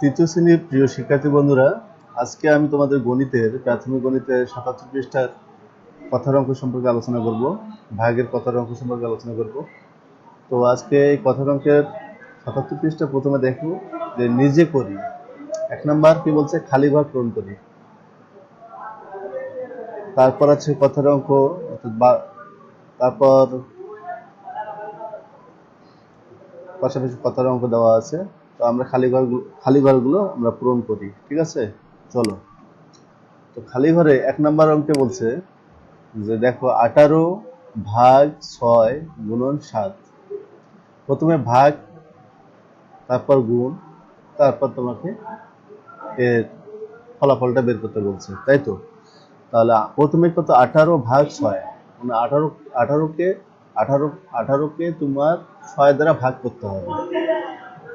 তৃতীয় শ্রেণির প্রিয় শিক্ষার্থী বন্ধুরা, আজকে আমি তোমাদের গণিতের, প্রাথমিক গণিতের সাতাত্তর পৃষ্ঠার কথার অঙ্ক সম্পর্কে আলোচনা করব, ভাগের কথার অঙ্ক সম্পর্কে আলোচনা করব। তো আজকে এই কথার অঙ্কের সাতাত্তর পৃষ্ঠা প্রথমে দেখো যে নিজে করি। এক নাম্বার কি বলছে? খালি ঘর পূরণ করি। তারপর আছে কথার অঙ্ক তারপর পাশাপাশি কথার অঙ্ক দেওয়া আছে। তো আমরা খালি ঘর খালি ঘরগুলো আমরা পূরণ করি, ঠিক আছে? চলো। তো খালি ঘরে এক নাম্বার অঙ্কে বলছে যে, দেখো, আঠারো ভাগ ছয় গুণন সাত। প্রথমে ভাগ, তারপর গুণ, তারপর তোমাকে এর ফলাফলটা বের করতে বলছে, তাই তো? তাহলে প্রথমে কত? আঠারো ভাগ ছয়। মানে আঠারো, আঠারোকে আঠারো, আঠারোকে তোমার ছয় দ্বারা ভাগ করতে হবে।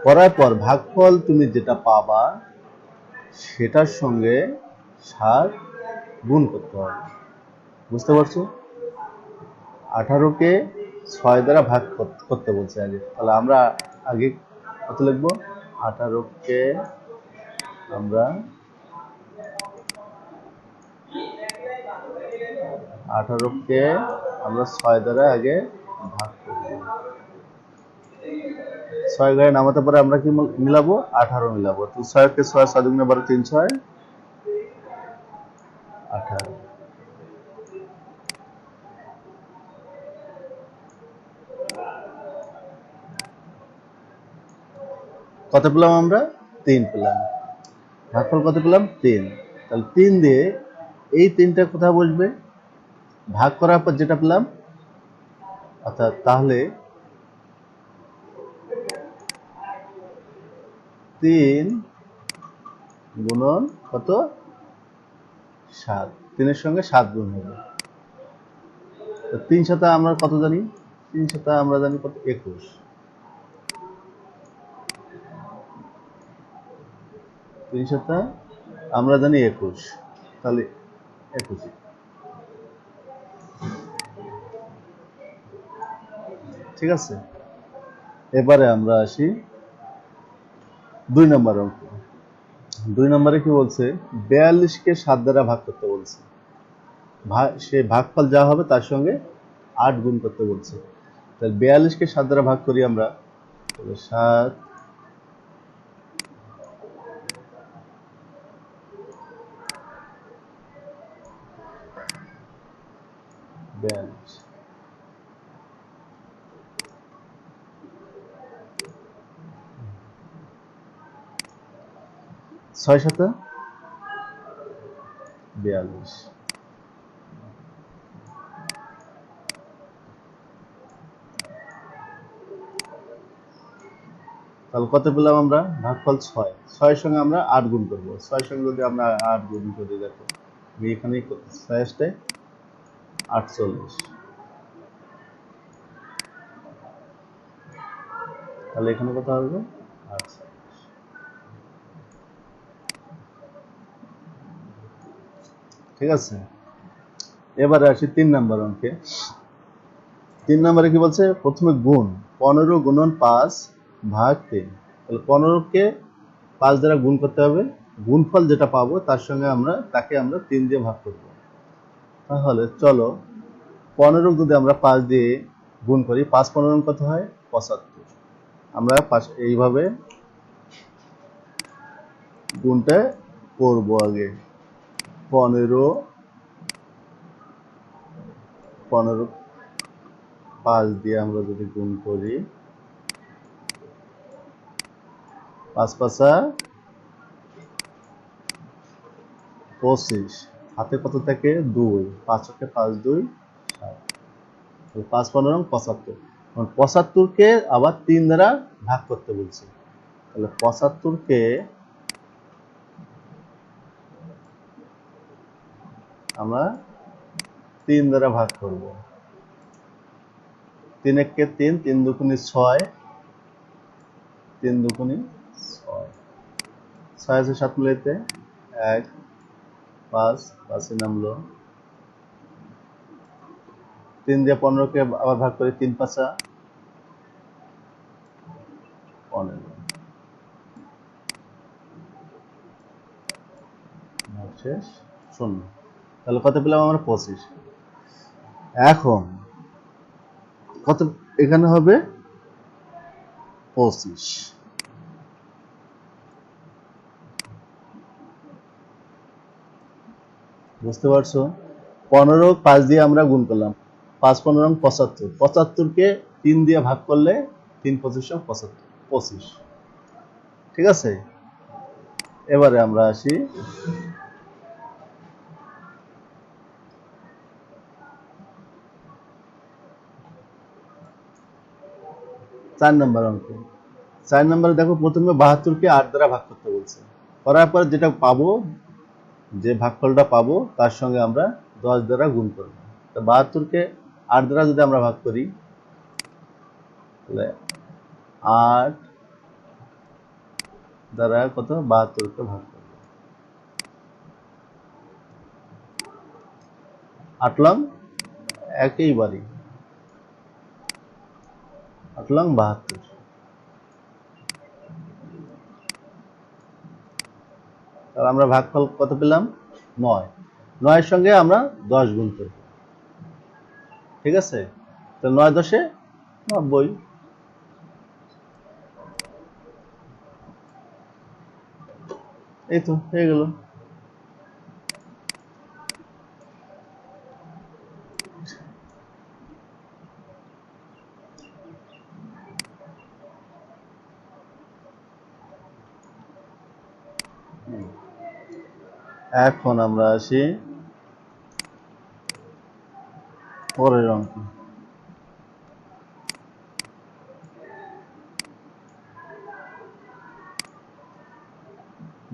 করার পর ভাগফল তুমি যেটা পাবা, সেটার সঙ্গে সাত গুণ করতে হবে। বুঝতে পারছ? আঠারোকে ছয় দ্বারা ভাগ কর- করতে বলছে আগে। তাহলে আমরা আগে কত লিখব? আঠারোকে আমরা আঠারোকে আমরা ছয় দ্বারা আগে ভাগ করব ছয় ঘরে নামাতে পরে আমরা কি মিল- মিলাবো? আঠারো মিলাবো। তো ছয়কে ছয় ছয় দুগুণে বারো, তিন, ছয়, আঠারো। কত পেলাম আমরা? তিন পেলাম। ভাগফল কত পেলাম? তিন। তাহলে তিন দিয়ে এই তিনটা কোথায় বসবে? ভাগ করার পর যেটা পেলাম অর্থাৎ তাহলে তিন গুণন কত? সাত। তিনের সঙ্গে সাত গুণ হবে। তিন সাথে আমরা কত জানি? তিন সাথে আমরা জানি কত? একুশ। তিন সাথে আমরা জানি একুশ। তাহলে একুশে। ঠিক আছে? এবারে আমরা আসি দুই নম্বর অঙ্ক। দুই নম্বরে কি বলছে? বিয়াল্লিশকে সাত দ্বারা ভাগ করতে বলছে। সে ভাগফল যা হবে তার সঙ্গে আট গুণ করতে বলছে। তাহলে বিয়াল্লিশকে সাত দ্বারা ভাগ করি আমরা সাত বিয়াল্লিশ। ছয় শত? বিয়াল্লিশ। তাহলে কত পেলাম আমরা? ভাগফল ছয়। ছয়ের সঙ্গে আমরা আট গুণ করব। ছয়ের সঙ্গে যদি আমরা আট গুণ করি, দেখো এখানে আটচল্লিশ। তাহলে এখানে কত হবে আটচল্লিশ। ঠিক আছে? এবারে আসি তিন নাম্বার অঙ্কে। তিন নম্বরে কি বলছে? প্রথমে গুণ, পনেরো গুণন পাঁচ ভাগ তিন। তাহলে পনেরোকে পাঁচ দ্বারা গুণ করতে হবে। গুণফল যেটা পাবো, তার সঙ্গে আমরা, তাকে আমরা তিন দিয়ে ভাগ করব। তাহলে চলো, পনেরো যদি আমরা পাঁচ দিয়ে গুণ করি, পাঁচ পনেরো কত হয়? পঁচাত্তর। আমরা এইভাবে গুণটা করব আগে। পনেরো পনেরো পাঁচ দিয়ে আমরা যদি গুণ করি, পাঁচ পাঁচা পঁচিশ। হাতে কত থাকে? দুই। পাঁচ ওকে পাঁচ দুই পাঁচ পনেরো পঁচাত্তর। পঁচাত্তরকে আবার তিন দ্বারা ভাগ করতে বলছে। তাহলে পঁচাত্তরকে আমরা তিন দ্বারা ভাগ করব। তিন এককে তিন তিন দুকুনি ছয়। তিন দুকুনি ছয়। ছয় আছে সাত মিলাইতে এক, পাঁচ, পাঁচে নামলো। তিন দিয়ে পনেরোকে আবার ভাগ করে তিন পাঁচা পনেরো। শেষ, শূন্য। তাহলে কত পেলাম আমরা? পঁচিশ। এখন কত, এখানে হবে পঁচিশ। বুঝতে পারছ? পনেরো পাঁচ দিয়ে আমরা গুণ করলাম। পাঁচ পনেরো পঁচাত্তর। পঁচাত্তরকে তিন দিয়ে ভাগ করলে তিন পঁচিশ পঁচাত্তর। পঁচিশ। ঠিক আছে? এবারে আমরা আসি চার নম্বর অঙ্ক। চার নম্বরে দেখো প্রথমে বাহাত্তরকে আট দ্বারা ভাগ করতে বলছে। করার পর যেটা পাবো, যে ভাগফলটা পাবো, তার সঙ্গে আমরা দশ দ্বারা গুণ করব। তো বাহাত্তরকে আট দ্বারা যদি আমরা ভাগ করি, তাহলে আট দ্বারা কত? বাহাত্তরকে ভাগ করব। আটলাম? একই বাড়ি। আটলাম বাহাত্তর তাহলে আমরা ভাগফল কত পেলাম? নয়। নয়ের সঙ্গে আমরা দশ গুণ করব ঠিক আছে? তো নয় দশে নব্বই। এই তো, হয়ে গেল। এখন আমরা আসি পরের অঙ্ক।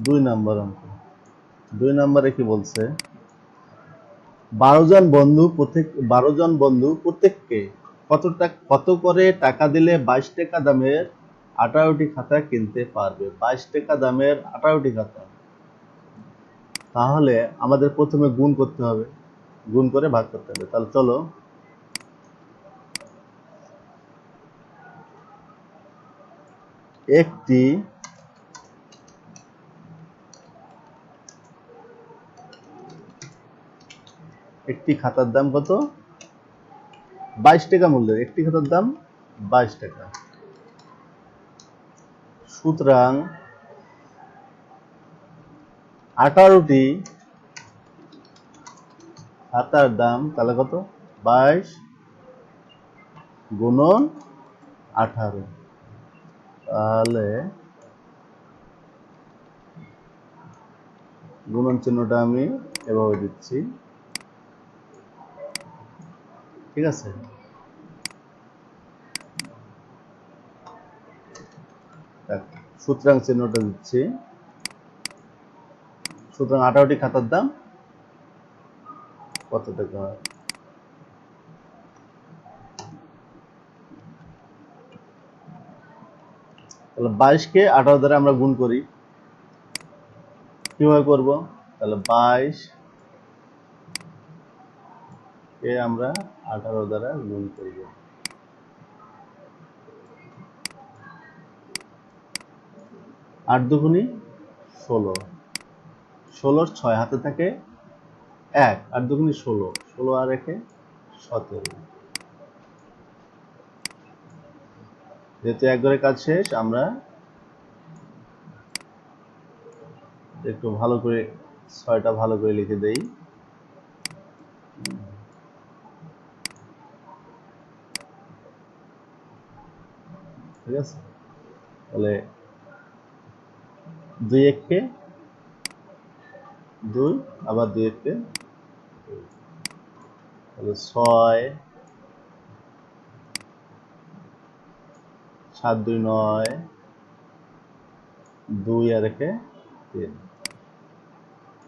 দুই নাম্বার অঙ্ক। দুই নম্বরে কি বলছে? বারো জন বন্ধু প্রত্যেক, বারো জন বন্ধু প্রত্যেককে কত টাকা কত করে টাকা দিলে বাইশ টাকা দামের আঠারোটি খাতা কিনতে পারবে? বাইশ টাকা দামের আঠারোটি খাতা। তাহলে আমাদের প্রথমে গুণ করতে হবে। গুণ করে ভাগ করতে হবে। তাহলে চলো। একটি একটি খাতার দাম কত? বাইশ টাকা মূল্যের। একটি খাতার দাম বাইশ টাকা। সুতরাং আঠারোটি খাতার দাম তাহলে কত? বাইশ গুণন আঠারো। তাহলে গুণন চিহ্নটা আমি এভাবে দিচ্ছি। ঠিক আছে? সুতরাং চিহ্নটা দিচ্ছি। সুতরাং আঠারোটি খাতার দাম কত টাকা? হয় তাহলে বাইশকে আঠারো দ্বারা আমরা গুণ করি। কীভাবে করব? তাহলে বাইশ কে আমরা আঠারো দ্বারা গুণ করব। আট দুগুণি ষোলো। ষোলোর ছয় হাতে থাকে এক, আর দুগুণি ষোলো। ষোলো আর একে সতেরো। যেহেতু এক ঘরে কাজ শেষ, আমরা একটু ভালো করে ছয়টা ভালো করে লিখে দেই। ঠিক আছে? তাহলে দুই এককে দুই, আবার দুই দুই। তাহলে ছয়, সাত, দুই, নয়, দুই আর একে তিন।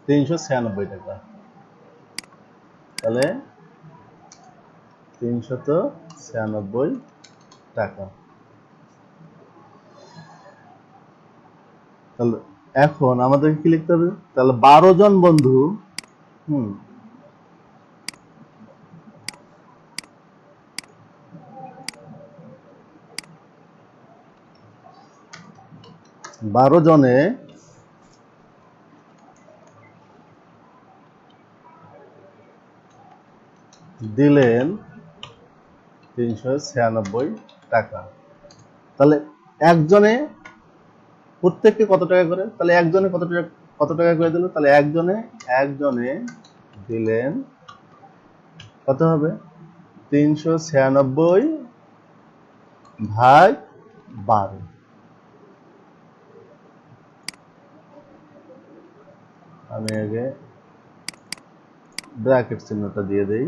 তিনশো ছিয়ানব্বই টাকা। তাহলে তিনশত ছিয়ানব্বই টাকা। তাহলে এখন আমাদেরকে কি লিখতে হবে? তাহলে বারো জন বন্ধু, হুম, বারো জনে দিলেন তিনশো ছিয়ানব্বই টাকা। তাহলে একজনে প্রত্যেককে কত টাকা করে? তাহলে একজনে কত টাকা কত টাকা করে দিল? তাহলে একজনে একজনে দিলেন কত হবে? তিনশো ছিয়ানব্বই ভাগ বারো। আমি আগে ব্র্যাকেট চিহ্নটা দিয়ে দেই।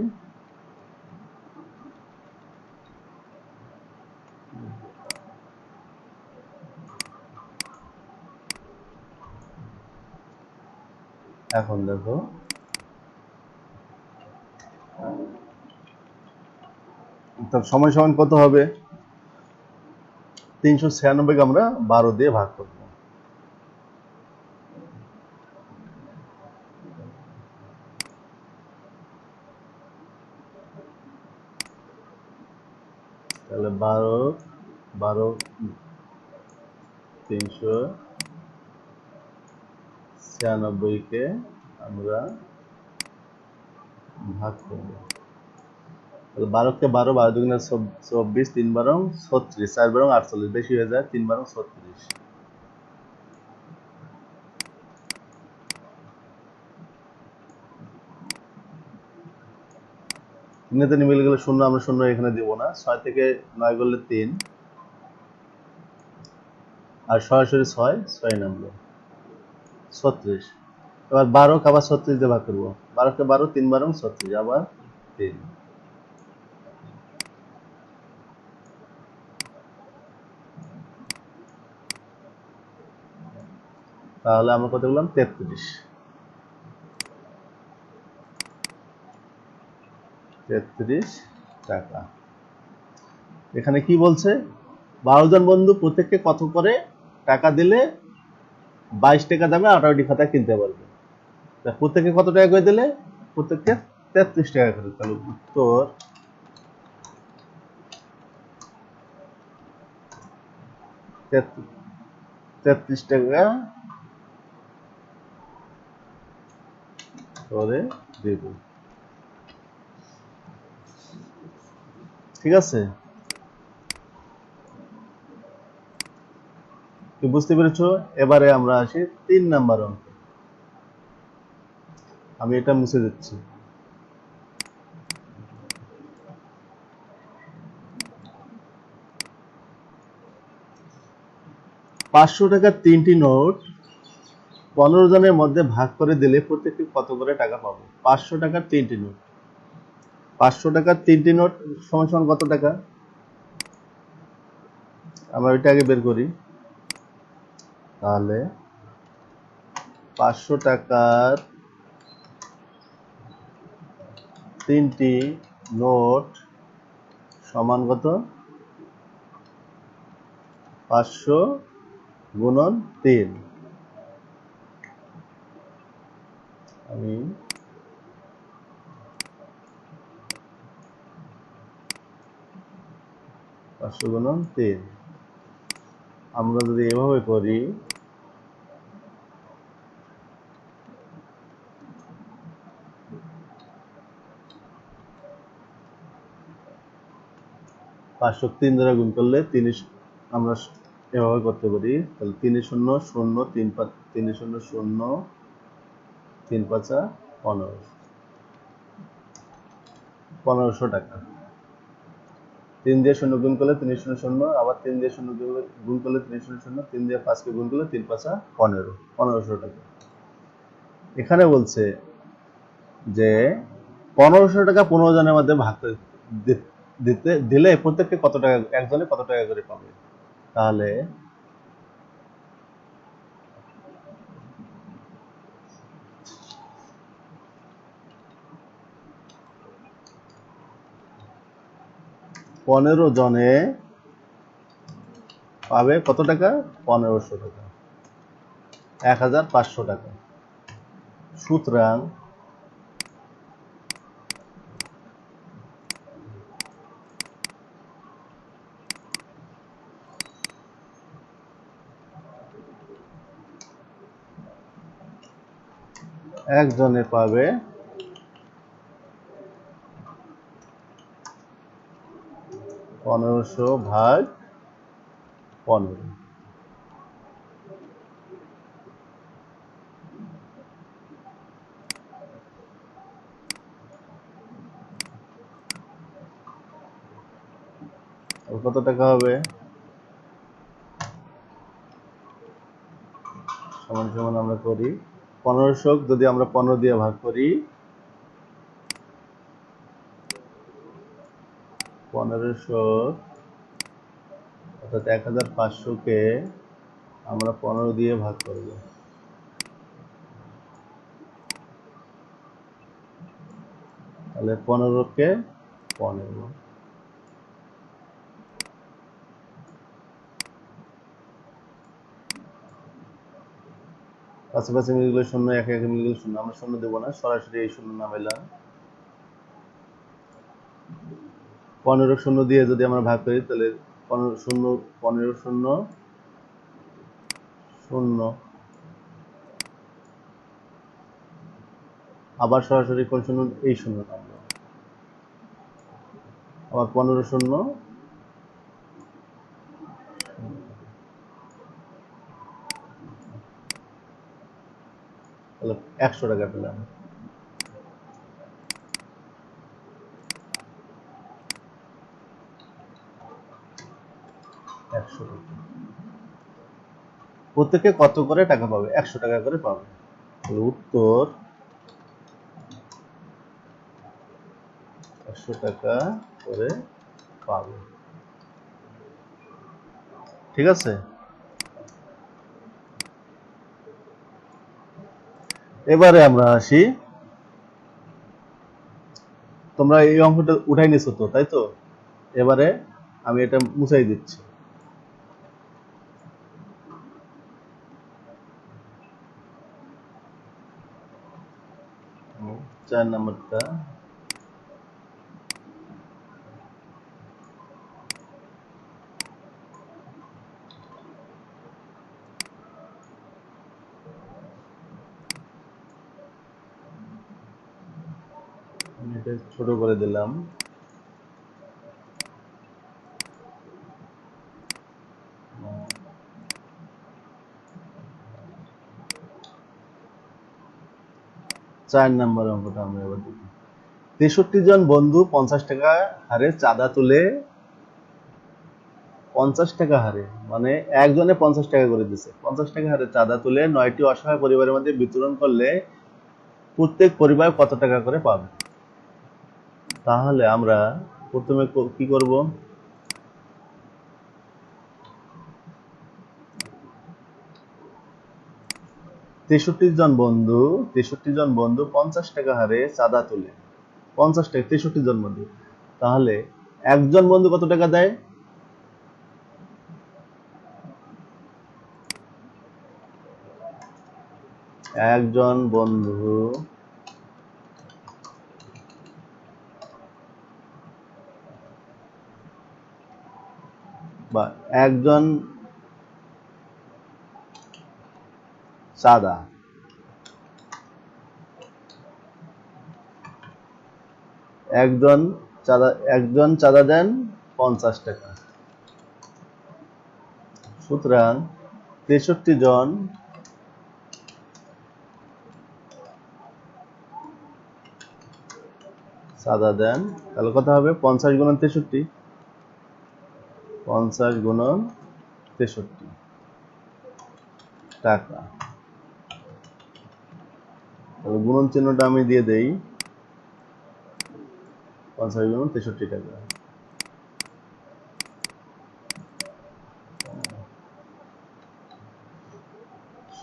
এখন দেখো। তার সময় সমান কত হবে? তিনশো ছিয়ানব্বইকে আমরা বারো দিয়ে ভাগ করব। তাহলে বারো বারো, তিনশো ছিয়ানব্বইকে আমরা ভাগ করব। বারোকে বারো বারো দুগুণে চব- চব্বিশ, তিন বারো ছত্রিশ, চার বারো আটচল্লিশ, বেশি হয়ে যায় তিন বারো ছত্রিশ। তিনে তিনে মিলে গেলে শূন্য, আমরা শূন্য এখানে দিব না, ছয় থেকে নয় করলে তিন। আর সরাসরি ছয় ছয় নামলো। ছত্রিশ। এবার বারো আবার ছত্রিশ দিয়ে ভাগ করব। বারোকে বারো, তিন বারো ছত্রিশ, আবার তিন। তাহলে আমরা কত বললাম তেত্রিশ। তেত্রিশ টাকা। এখানে কি বলছে? বারো জন বন্ধু প্রত্যেককে কত করে টাকা দিলে? বাইশ টাকা দামে আঠারোটি খাতা কিনতে পারবে। প্রত্যেকে কত টাকা করে দিলে? প্রত্যেককে তেত্রিশ টাকা করে তাহলে উত্তর। তেত্রিশ টাকা। করে দেব। ঠিক আছে? কি বুঝতে পেরেছ? এবারে আমরা আসি তিন নাম্বার অঙ্ক। আমি এটা মুছে দিচ্ছি। পাঁচশো টাকার তিনটি নোট পনেরো জনের মধ্যে ভাগ করে দিলে প্রত্যেকটি কত করে টাকা পাবো? পাঁচশো টাকার তিনটি নোট। পাঁচশো টাকার তিনটি নোট সমান সমান কত টাকা? আমরা ওইটা আগে বের করি। তাহলে পাঁচশো টাকার তিনটি নোট সমান কত? পাঁচশো গুণন তিন। আমি পাঁচশো গুণন তিন। আমরা যদি এভাবে করি পাঁচশো তিন দ্বারা গুণ করলে তিন আমরা এভাবে করতে পারি। তাহলে তিন শূন্য শূন্য তিন পাঁচ তিন শূন্য শূন্য তিন পাঁচা পনেরো। পনেরোশো টাকা। তিন দিয়ে শূন্য গুণ করলে তিন শূন্য শূন্য, আবার তিন দিয়ে শূন্য গুণ করলে- তিন শূন্য শূন্য, তিন দিয়ে পাঁচকে গুণ করলে তিন পাঁচা পনেরো। পনেরোশো টাকা। এখানে বলছে যে, পনেরোশো টাকা পনেরো জনের মধ্যে ভাগ দিতে, দিলে প্রত্যেককে কত টাকা একজনে কত টাকা করে পাবে? তাহলে পনেরো জনে পাবে কত টাকা? পনেরোশো টাকা। এক হাজার পাঁচশো টাকা। সুতরাং একজনে পাবে। পনেরোশো ভাগ পনেরো। কত টাকা হবে? সমান সমান আমরা করি। পনেরোশো যদি আমরা পনেরো দিয়ে ভাগ করি পনেরোশো অর্থাৎ এক হাজার পাঁচশোকে আমরা পনেরো দিয়ে ভাগ করব। তাহলে পনেরোকে পনেরো। পাশাপাশি মিলগুলো শূন্য, এক এক মিলগুলো শূন্য, আমরা শূন্য দেবো না, সরাসরি এই শূন্য নামাইলাম। পনেরো শূন্য দিয়ে যদি আমরা ভাগ করি, তাহলে পনেরো শূন্য পনেরো শূন্য শূন্য। আবার সরাসরি কোন শূন্য? এই শূন্য নামলো। আবার পনেরো শূন্য তাহলে একশো টাকা পেলাম। প্রত্যেকে কত করে টাকা পাবে? একশো টাকা করে পাবে। উত্তর, একশো টাকা করে পাবে। ঠিক আছে? এবারে আমরা আসি। তোমরা এই অংশটা উঠাই নিছো তো, তাই তো? এবারে আমি এটা মুছাই দিচ্ছি। চার নাম্বারটা। আমি ছোট করে দিলাম। চার নাম্বার অঙ্কটা আমরা এবার দেখি। তেষট্টি জন বন্ধু পঞ্চাশ টাকা হারে চাঁদা তুলে পঞ্চাশ টাকা হারে মানে একজনে পঞ্চাশ টাকা করে দিছে। পঞ্চাশ টাকা হারে চাঁদা তুলে নয়টি অসহায় পরিবারের মধ্যে বিতরণ করলে প্রত্যেক পরিবার কত টাকা করে পাবে? তাহলে আমরা প্রথমে কি করব? তেষট্টি জন বন্ধু, তেষট্টি জন বন্ধু পঞ্চাশ টাকা হারে চাঁদা তুলে। পঞ্চাশ টাকা, তেষট্টি জন বন্ধু। তাহলে একজন বন্ধু কত টাকা দেয়? একজন বন্ধু বা একজন চাঁদা একজন চাঁদা একজন চাঁদা দেন পঞ্চাশ টাকা। সুতরাং তেষট্টি জন চাঁদা দেন, তাহলে কথা হবে? পঞ্চাশ গুণন তেষট্টি। পঞ্চাশ গুণন তেষট্টি। টাকা। গুণন চিহ্নটা আমি দিয়ে দেই। পঞ্চাশ গুণন তেষট্টি টাকা।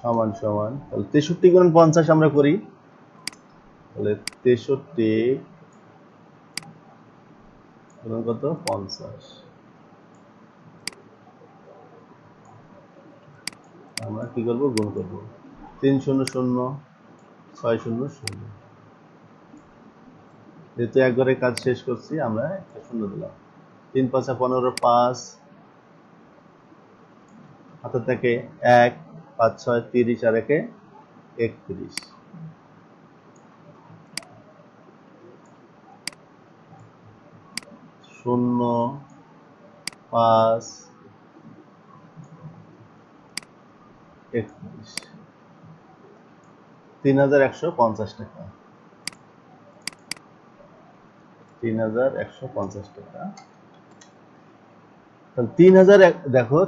সমান সমান। তাহলে তেষট্টি গুণন পঞ্চাশ আমরা করি। তাহলে তেষট্টি কত? পঞ্চাশ। আমরা কি করব? গুণ করব। তিন শূন্য শূন্য, ছয় শূন্য শূন্য। যেহেতু একবারে কাজ শেষ করছি, আমরা একটা শূন্য দিলাম। তিন পাঁচা পনেরো, পাঁচ। হাতে থেকে এক, পাঁচ, ছয়, তিরিশ আর একে একত্রিশ। শূন্য, পাঁচ একত্রিশ। তিন হাজার একশো পঞ্চাশ টাকা। তিন হাজার একশো পঞ্চাশ টাকা। তাহলে তিন হাজার এক, দেখো,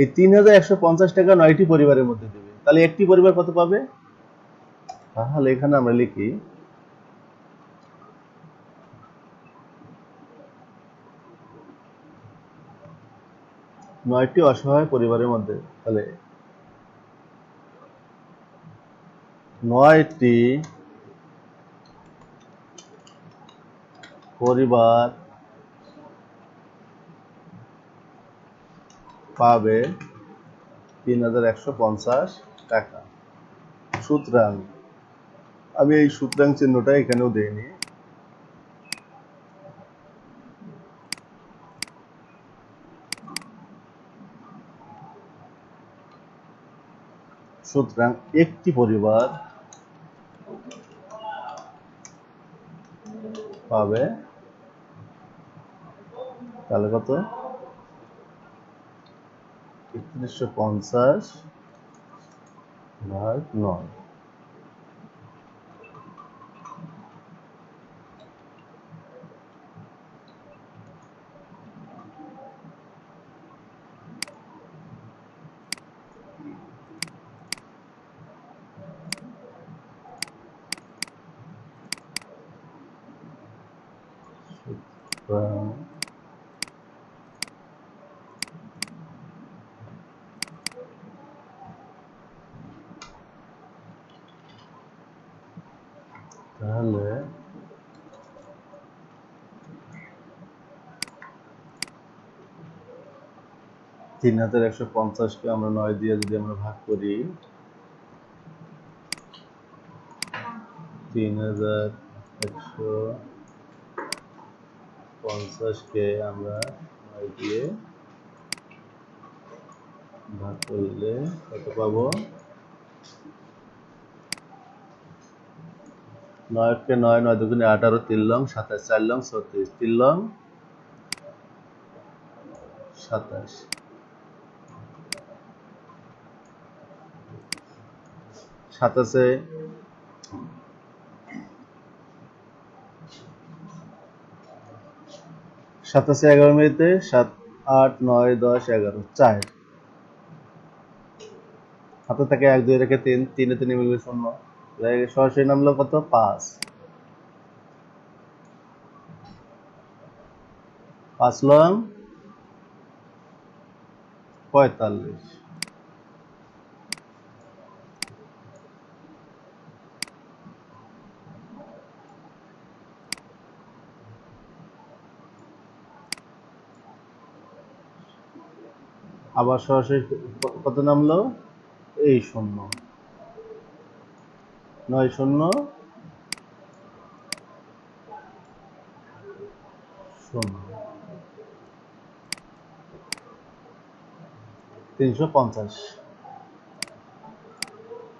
এই তিন হাজার একশো পঞ্চাশ টাকা নয়টি পরিবারের মধ্যে দেবে। তাহলে একটি পরিবার কত পাবে? তাহলে এখানে আমরা লিখি, নয়টি অসহায় পরিবারের মধ্যে, তাহলে নয়টি পরিবার পাবে তিন হাজার একশো পঞ্চাশ টাকা। সুতরাং, আমি এই সুতরাং চিহ্নটা এখানেও দিইনি। সুতরাং একটি পরিবার পাবে তাহলে কত? একত্রিশশো পঞ্চাশ ভাগ নয়। সুতরাং তাহলে তিন হাজার একশো পঞ্চাশকে আমরা নয় দিয়ে যদি আমরা ভাগ করি, তিন হাজার একশো পঞ্চাশকে আমরা নয় দিয়ে ভাগ করলে কত পাবো? নয়কে নয় নয় দুগুণে আঠারো, তিন লং, সাতাশ, চার লং, ছত্রিশ, তিন লং, সাতাশ। সাতাশে সাতাশে এগারো মিনিটে সাত, আট, নয়, দশ, এগারো, চার। হাতে থেকে এক, দুই, রেখে তিন, তিনে তিনে মিলবে শূন্য। সরাসরি নামলো কত? পাঁচ। পাঁচ লং পঁয়তাল্লিশ। আবার সরাসরি কত নামলো? এই শূন্য। নয় শূন্য। শূন্য। তিনশো পঞ্চাশ।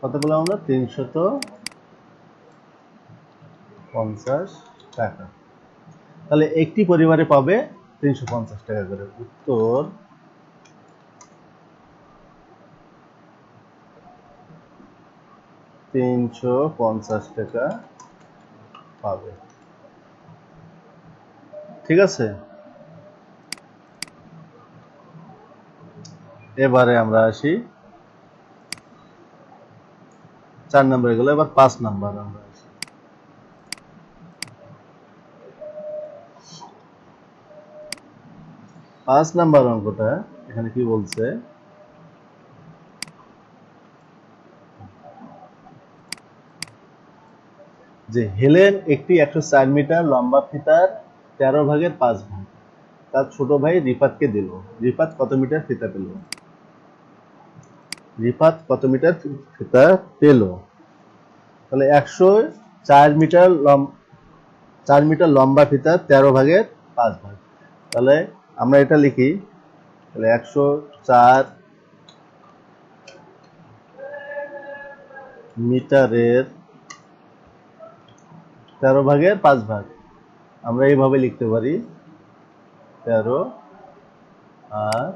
কত বললাম আমরা? তিনশত পঞ্চাশ টাকা। তাহলে একটি পরিবারে পাবে তিনশো পঞ্চাশ টাকা করে। উত্তর তিনশো পঞ্চাশ টাকা পাবে। ঠিক আছে? এবারে আমরা আসি। চার নম্বরে গেলে, এবার পাঁচ নাম্বার আমরা আসি। পাঁচ নাম্বার অঙ্কটা, এখানে কি বলছে? যে হেলেন একটি একশো চার মিটার লম্বা ফিতার, তেরো ভাগের পাঁচ ভাগ। তার ছোট ভাই রিফাতকে দিল। রিফাত কত মিটার ফিতা পেল? রিফাত কত মিটার ফিতা পেল? তাহলে একশো চার মিটার চার মিটার লম্বা ফিতা, তেরো ভাগের পাঁচ ভাগ। তাহলে আমরা এটা লিখি। তাহলে একশো চার মিটারের তেরো ভাগের পাঁচ ভাগ। আমরা এইভাবে লিখতে পারি। তেরো আর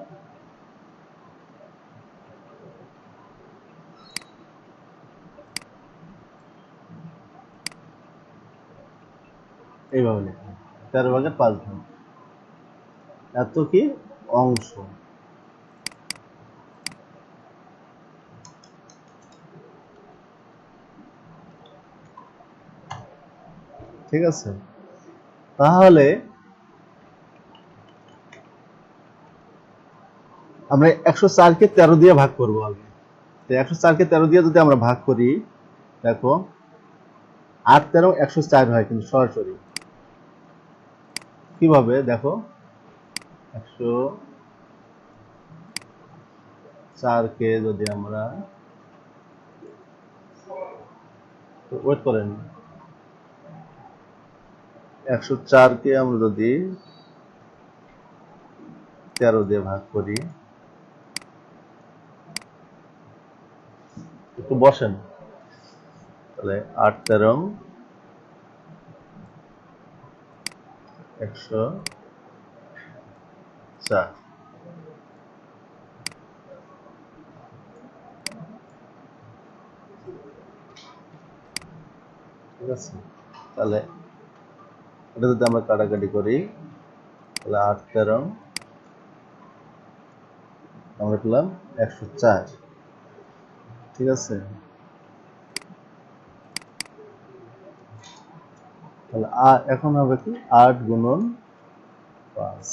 এইভাবে লিখুন তেরো ভাগের পাঁচ ভাগ। এত কি? অংশ। ঠিক আছে? তাহলে আমরা একশো চারকে তেরো দিয়ে ভাগ করব আগে। তো একশো চারকে তেরো দিয়ে যদি আমরা ভাগ করি, দেখো, আট তেরো একশো চার হয় কিন্তু সরাসরি। কীভাবে? দেখো, একশো চারকে যদি আমরা ওয়েট করেন। একশো চারকে আমরা যদি তেরো দিয়ে ভাগ করি, একটু বসেন। তাহলে আট তেরো, একশো চার। ঠিক আছে? তাহলে এটা যদি আমরা কাটাকাটি করি। তাহলে আট তেরো। আমরা পেলাম একশো চার। ঠিক আছে? তাহলে এখন হবে কি? আট গুণন পাঁচ।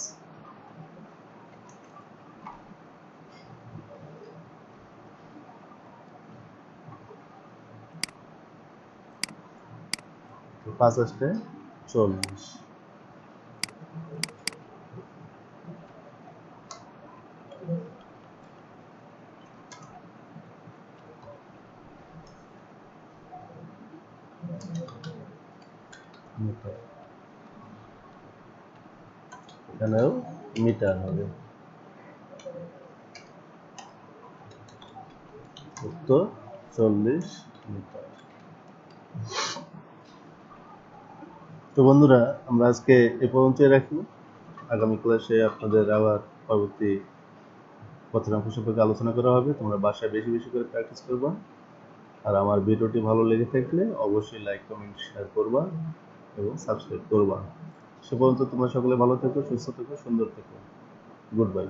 পাঁচ আসতে চল্লিশ। এখানেও মিটার হবে। উত্তর চল্লিশ মিটার। তো বন্ধুরা, আমরা আজকে এ পর্যন্তই রাখি। আগামী ক্লাসে আপনাদের আবার পরবর্তী কথার অঙ্ক সম্পর্কে আলোচনা করা হবে। তোমরা বাসায় বেশি বেশি করে প্র্যাকটিস করবা। আর আমার ভিডিওটি ভালো লেগে থাকলে অবশ্যই লাইক কমেন্ট শেয়ার করবা এবং সাবস্ক্রাইব করবা। সে পর্যন্ত তোমরা সকলে ভালো থেকো, সুস্থ থেকো, সুন্দর থেকো। Good bye